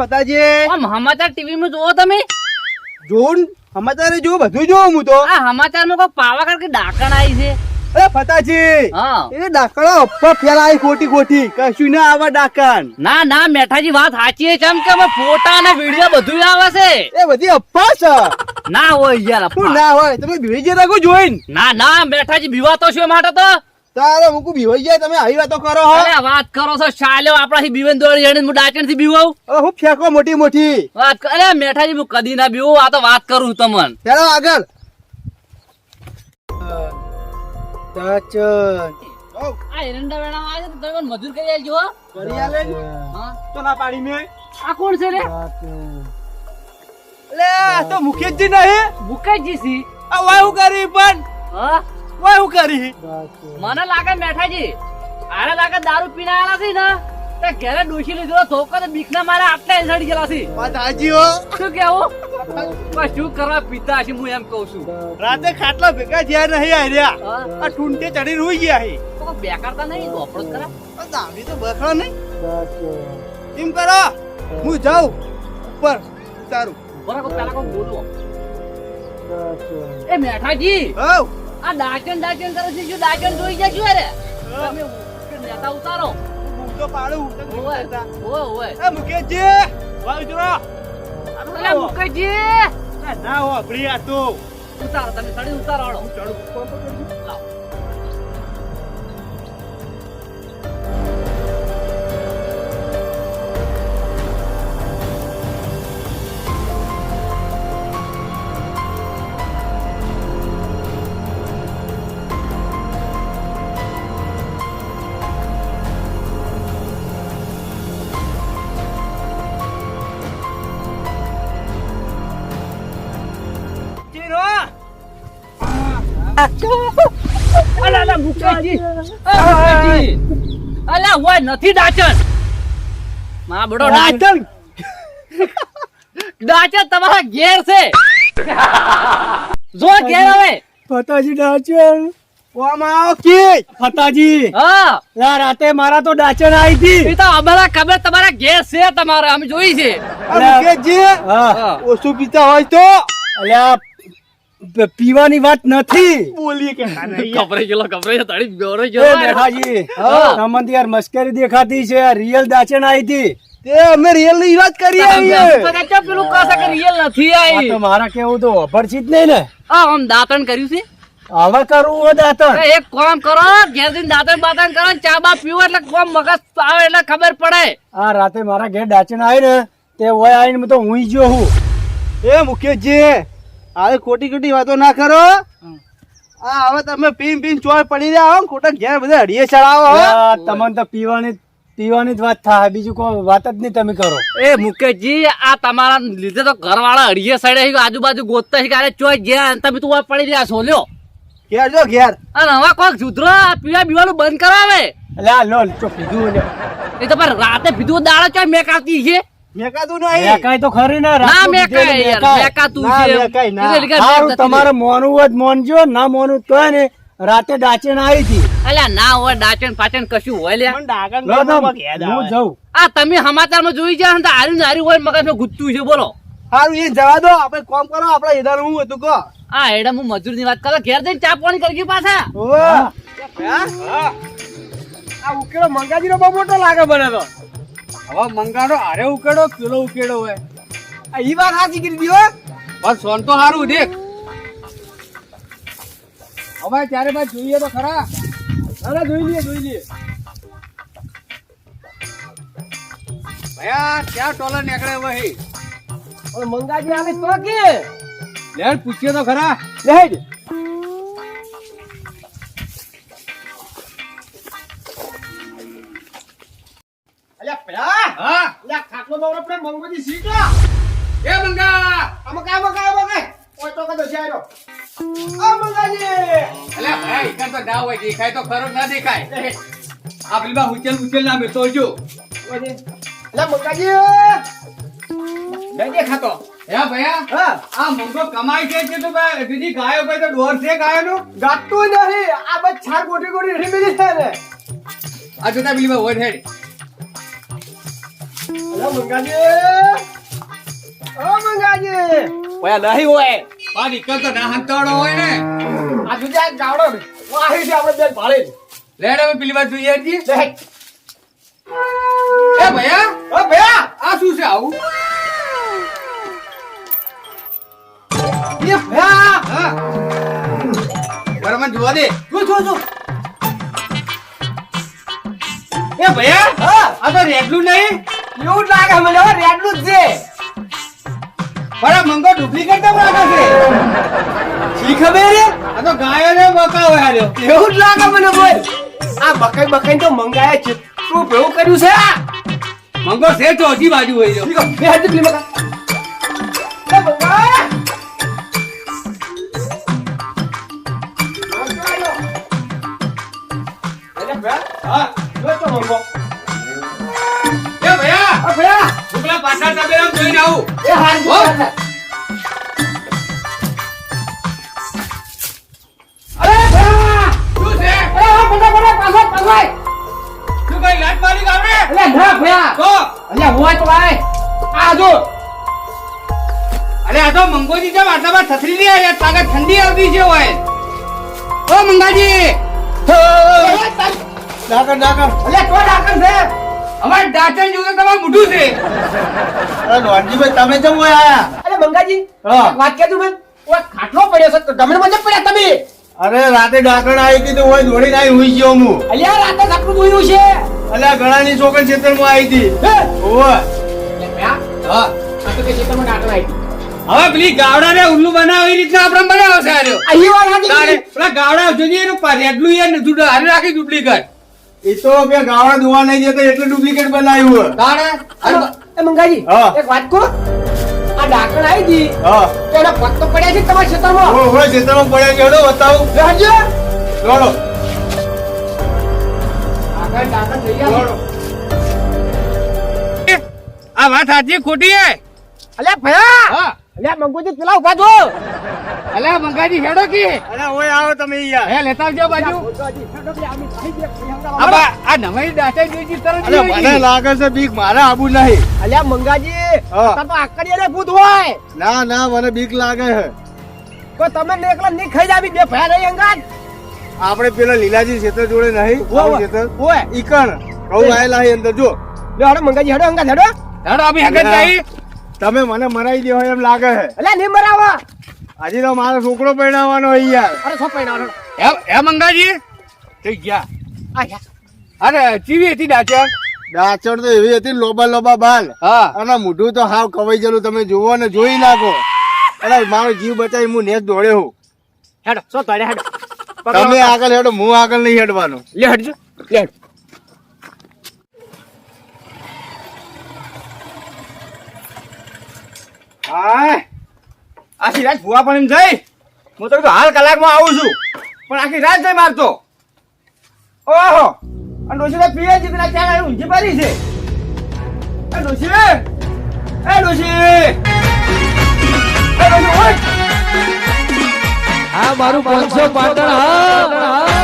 ફતાજી. સમાચાર ટીવી માં જોવો તમે. જોન સમાચાર જો બધું જોઉં હું તો. આ સમાચારમાં કોઈ પાવાગઢ કે ડાકણ આવી છે? અરે ફતાજી એ ડાકણો અફવા ફેલાય ખોટી ખોટી. કશું ના આવે ડાકણ. ના ના મેઠાજી વાત સાચી છે કે ફોટા અને વીડિયો બધું આવે છે. એ બધી અફવા છે. ના હોય યાર ના હોય? તમે રાખો જોઈને. ના ના મેઠાજી બીવાતો શું માટે તો. તારે મૂકું બીવાઈ જાય તમે આવી વાતો કરો હો. અરે વાત કરો છો ચાલ્યો આપણાથી બીવન દોડી જઈને હું ડાચણથી બીવાઉ અરે હું ફેંકો મોટી મોટી. વાત અરે મેઠાજી હું કદી ના બીવું આ તો વાત કરું તમન. ચાલો આગળ. દાચન આ એરંડા વેણા આવે તો તમે મજૂર કરી આલજો હો. કરી આલે હા. તો ના પાડી મે. આ કોણ છે રે? લે તો મુકેશજી નહીં. મુકેશજી સી. આ વાયુ હું કરી પણ. હા? વાય હું કરી? મને લાગે મેઠાજી આને લાગે દારૂ પીને આયા છે ને? તે ઘરે ડોશી લીધો ધોકો તો બીકના મારા આટલા સડી ગયેલા છે. વાત હાજી હો. શું કેવું? પણ શું કરવા પીતા છે હું એમ કહું છું. રાતે ખાટલા ભેગા જ્યાં નહીં આર્યા રહ્યા. આ ટૂંટે ચડી રોઈ ગયા હે તો બેકારતા નહીં ગોપડો કરા. દાવી તો બખડો નહીં. એમ કરો. હું જાઉં. ઉપર. તારું બરાબર પેલા કોણ બોલું એ મેઠાજી. હવ. આ ડાકણ ડાકણ કરે છે જો ડાકણ જોઈ શું અરે. તમે નેતા ઉતારો. હું તો પાડું ઓય ઓય એ મુકેશજી વાય ઉતરો. અરે મુકેશજી ના હો આપણી આ તો. ઉતારો તમે સડી ઉતારો હું ચડું. લાવો. અલા અલા હોય નથી ડાચન મા બડો ડાચન ડાચન તમારા ઘેર છે. જો ઘેર આવે. ફતાજી ફતાજી. હા. રાતે મારા તો ડાચણ આવી હતી. એ તો અમારા ખબર તમારા ઘેર છે તમારે અમે જોઈ છે. ઓછું પીતા હોય તો? અલ્યા પીવાની વાત નથી. બોલીએ કે ના ગયેલો ખબરે તળી ગોરે એ બેઠાજી તમને યાર મસ્કરી દેખાતી છે રિયલ ડાચણ આવી હતી. તે અમે રિયલની વાત કરી પેલું કે રિયલ નથી આવી તો મારા કેવું તો અભરછી જ નહીં ને. આ આમ દાંતણ કર્યું છે? હવે કરવું હો દાંતણ. એક કામ કરો ઘેર જઈને દાંતણ બાતણ કરો ને ચા બા પીવો એટલે કોમ મગજ આવે એટલે ખબર પડે. આ રાતે મારા ઘેર દાંચણ આવી ને તે હોય આવીને તો હું જો હું. એ મુકેશજી હવે ખોટી ખોટી વાતો ના કરો. આ હવે તમે પીન પીન ચોર પડી રહ્યા હો ખોટા ઘેર બધા હડીએ ચડાવો તમને તો પીવાની પીવાની જ વાત થાય. બીજું કોઈ વાત જ નહીં તમે કરો. એ મુકેશજી આ તમારા લીધે તો ઘરવાળા હડીએ સડે છે આજુબાજુ ગોતતા છે કે ચોય ગયા તમે તું પડી રહ્યા છો લ્યો. ઘેર જો ઘેર. અને હવે કોક સુધરો આ પીવા પીવાનું બંધ કરાવે. એટલે આ લો ચો પીધું એ તો પણ રાતે પીધું દાડો ચોય મેકાતી છે? મેકાતું નહીં. મેકાય તો ખરી ને ના મેકાય યાર મેકાતું છે મેકાય ના. હારું તમારે મોનજો ના તો ને રાતે ડાચણ આવી હતી. અલ્યા ના હોય ડાચણ પાચણ કશું હોય લ્યા. મને ડાકણ લો હું જઉં. આ તમે સમાચારમાં જોઈ જાય તો હાર્યું ને હોય મગજમાં ગુજતું છે બોલો. હારું એ જવા દો આપણે કોમ કરો આપણે એદાનું હું હતું કહો. આ હેડા હું મજૂરની વાત કરો ઘેર જઈને ચા પાણી કરી ગયું પાછા. આ ઉકેલો મંગાજી નો બહુ મોટો લાગે બને તો. હવે મંગાડો આરે ઉકેડો પેલો ઉકેડો હોય. આ ઈ વાત સાચી કરી દીધો બસ સોન તો સારું દેખ. હવે ત્યારે બાદ જોઈએ તો ખરા. અરે જોઈ લઈએ જોઈ લઈએ. ભયા ક્યાં ટોલર નીકળે હવે મંગાજી આવે તો કે? લેડ પૂછીએ તો ખરા. લેડ આપણે મંગોજી એ મંગા. આમાં કાય આમાં કાય આમાં કાય ઓય તો કદો છે આ મંગાજી. અલ્યા ભાઈ ઇકન તો ના હોય દેખાય તો ખરો ના દેખાય. આ પેલી બા ઉચેલ ઉચેલ ના મેં તો જો મંગાજી. નહીં દેખાતો. હે ભયા? હા. આ મંગો કમાઈ છે કે તો ભાઈ? બીજી ગાયો ભાઈ તો ડોર છે ગાયો નું ગાતું નહીં. આ બસ છાર ગોટી ગોટી હેડી મેલી છે ને. આ જોતા પેલી બા હોય હેડ નહીં હોય. આ દીકરો તો ના હંતાડો હોય ને. આ જુદા ગાવડો વાહી છે. આપણે બેન ભાળે લેડ હવે પેલી વાત જોઈએ જી. એ ભૈયા ઓ ભયા. આ શું છે આવું? એ ભયા. હા. બરાબર મને જોવા દે. જો જો જો. એ ભૈયા હા. આ તો રેડલું નહીં? એવું લાગે, મને હવે રેડનું જ છે. બરા મંગો ડુપ્લિકેટ કેમ રાખે છે? શી ખબર રે આ તો ગાયો ને બકાવ હાર્યો એવું જ લાગે મને બોલ આ બકાઈ બકાઈ તો મંગાયા છે. તું ભેવું કર્યું છે આ? મંગો છે ચોથી બાજુ હોય છે. બે હાથ પેલી મકા હા જો તો મંગો. ભૈયા આ જો અરે આ તો મંગોજી જેમ આટલામાં થથરી નહીં આવ્યા તાકાત ઠંડી આવતી છે હોય ઓ મંગાજી ડાકર ડાકર અલે તો ડાકર છે અમારે ડાચણ જોયું તો તમારું મોઢું છે. અરે નોનજીભાઈ તમે કેમ કોઈ આયા અરે મંગાજી વાત કે વાત કેજો મેં ઓય ખાટલો પડ્યો છે તો તમે મજા પડ્યા તમે? અરે રાતે ડાકણ આવી હતી તો ઓય દોડી નાઈ હુઈ ગયો હું અલ્યા રાતે સપનું બોયું છે. અલ્યા ઘણાની છોકરી ખેતરમાં આવી હતી. ભયા? હા. આ તો કે ખેતરમાં ડાકણ આવી હવે પેલી ગાવડાને ઉલ્લુ બનાવે એ રીતના આપણે બનાવો છે પેલા ગાવડા જોઈએ રેડલું એ નથી હારે રાખી ડુપ્લિકેટ એ તો બે ગાવડા દુવા નહીં જતો એટલે ડુપ્લિકેટ બનાવ્યું અરે એ મંગાજી એક વાત કહો? આ ડાકણ આવી હતી હા. તો એના પગ તો પડ્યા છે તમારા ખેતરમાં ઓ હોય ખેતરમાં પડ્યા છે. હેડો બતાવું. રહેજો દોડો. આગળ ડાકણ થઈ ગયા આ વાત સાચી ખોટી હે? અલ્યા ભયા! હા. અલ્યા મંગુજી પેલા ઊભા છો અલ્યા મંગાજી હેડો કે. અરે ઓય આવો તમે અહીંયા. હે લેતા આવજો બાજુ. આ આ નવાઈ દાતે જોઈ છે તરત અરે મને લાગે છે બીક મારે આબુ નહીં. અલ્યા મંગાજી તો આકડીયા ભૂત હોય. ના ના મને બીક લાગે છે. તો તમે ને એકલા નહીં ખાઈ જાવી બે ભયા રહી અંગાત. આપણે પેલા લીલાજી ક્ષેત્ર જોડે નહીં ક્ષેત્ર ઓય ઈકણ કહું આયેલા હે અંદર જો. લે હડો મંગાજી હડો અંગાત હડો. હેડો અમે હગત ના. તમે મને મરાઈ દો એમ લાગે છે. એટલે નહીં મરાવા. હજી તો મારો છોકરો પરણાવવાનો હોય યાર. અરે હડો હે હે મંગાજી થઈ ગયા. આયા અરે ચીવી હતી ડાચણ? ડાચણ તો એવી હતી લોબા લોબા બાલ. હા. અને મોઢું તો હાવ કવાઈ ગયેલું તમે જુઓ ને જોઈ નાખો. અરે મારો જીવ બચાવી હું નેસ દોડે હું. હેડો સો તડે હેડો. તમે આગળ હેડો હું આગળ નહીં હેડવાનું. લે હેડજો લે હડ. હાય આખી રાત ભૂવા પણ એમ જઈ. હું તો હાલ કલાકમાં આવું છું. પણ આખી રાત જઈ મારતો. ઓહો, અને ડોશી તો પીએ છે, પેલા ત્યાં ઊંઘી પડી છે? એ ડોશી એ ડોશી એ ડોશી. આ મારું પાંચસો પાટણ હા.